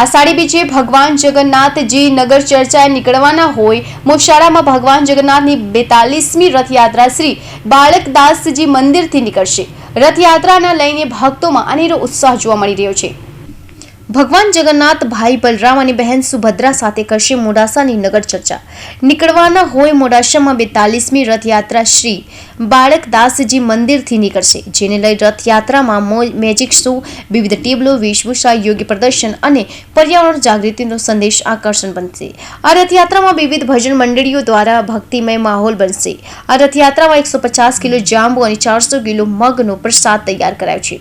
આષાઢી બીજે ભગવાન જગન્નાથજી નગર ચર્ચાએ નીકળવાના હોય મોશાળામાં ભગવાન જગન્નાથની બેતાલીસમી રથયાત્રા શ્રી બાળકદાસજી મંદિરથી નીકળશે. રથયાત્રાના લઈને ભક્તોમાં અનેરો ઉત્સાહ જોવા મળી રહ્યો છે. ભગવાન જગન્નાથ, ભાઈ બલરામ અને બહેન સુભદ્રા સાથે કરશે મોડાસાની નગર ચર્ચા. નીકળવાના હોય મોડાસામાં બેતાલીસમી રથયાત્રા શ્રી બાળકદાસજી મંદિરથી નીકળશે, જેને લઈ રથયાત્રામાં મેજિક શો, વિવિધ ટેબલો, વેશભૂષા, યોગ્ય પ્રદર્શન અને પર્યાવરણ જાગૃતિનો સંદેશ આકર્ષણ બનશે. આ રથયાત્રામાં વિવિધ ભજન મંડળીઓ દ્વારા ભક્તિમય માહોલ બનશે. આ રથયાત્રામાં એકસો કિલો જાંબુ અને ચારસો કિલો મગનો પ્રસાદ તૈયાર કરાયો છે.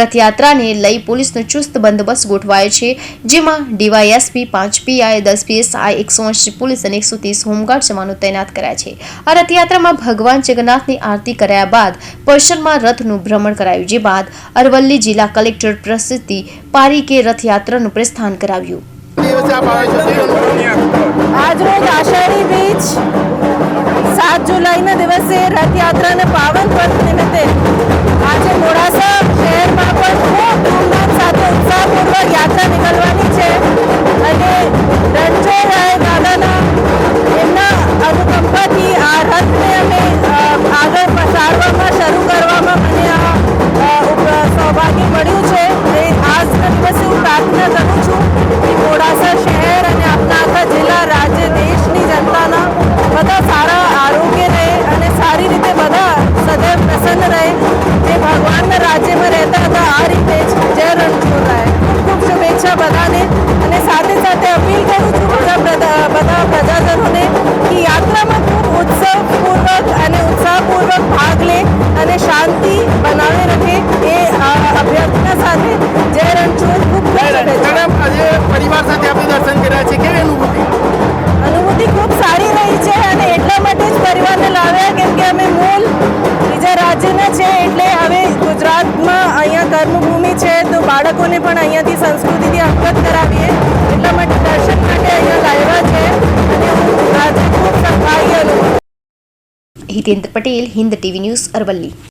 રથયાત્રાને લઈ પોલીસનો ચુસ્ત બંદોબસ્ત ગોઠવાયો છે, જેમાં ડીવાયએસપી પાંચ પીઆઈ, દસ પીએસઆઈ, એકસો એંશી પોલીસ અને એકસો ત્રીસ હોમગાર્ડ જવાનો તૈનાત કરાયા છે. આ રથયાત્રામાં ભગવાન જગન્નાથની આરતી કરાયા બાદ પરિસરમાં રથનું ભ્રમણ કરાયું, જે બાદ અરવલ્લી જિલ્લા કલેક્ટર પ્રસિદ્ધિ પારીકે રથયાત્રાનું પ્રસ્થાન કરાવ્યું. આજરોજ આષાઢી બીજ, સાત જુલાઈના દિવસે રથયાત્રાના પાવન પર્વ નિમિત્તે ભગવાનના રાજ્યમાં બાળકોને પણ અહીંયાથી સંસ્કૃતિથી અવગત કરાવીએ. એટલા માટે દર્શન માટે અહીંયા લાવ્યા છે. અને હું આજે ખૂબ સફાઈ હિતેન્દ્ર પટેલ, હિન્દ ટીવી ન્યૂઝ અરવલ્લી.